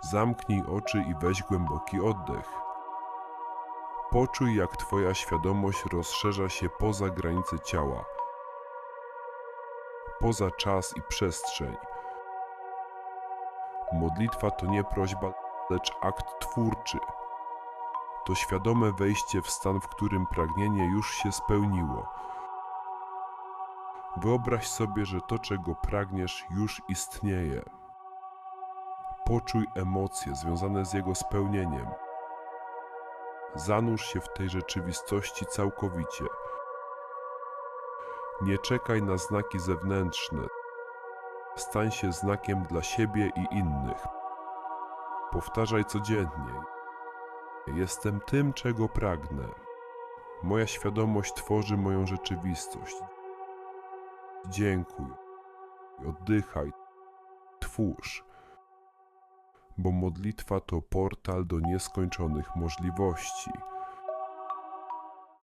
Zamknij oczy i weź głęboki oddech. Poczuj, jak Twoja świadomość rozszerza się poza granice ciała, poza czas i przestrzeń. Modlitwa to nie prośba, lecz akt twórczy. To świadome wejście w stan, w którym pragnienie już się spełniło. Wyobraź sobie, że to, czego pragniesz, już istnieje. Poczuj emocje związane z jego spełnieniem. Zanurz się w tej rzeczywistości całkowicie. Nie czekaj na znaki zewnętrzne. Stań się znakiem dla siebie i innych. Powtarzaj codziennie. Jestem tym, czego pragnę. Moja świadomość tworzy moją rzeczywistość. Dziękuj. Oddychaj. Twórz. Bo modlitwa to portal do nieskończonych możliwości.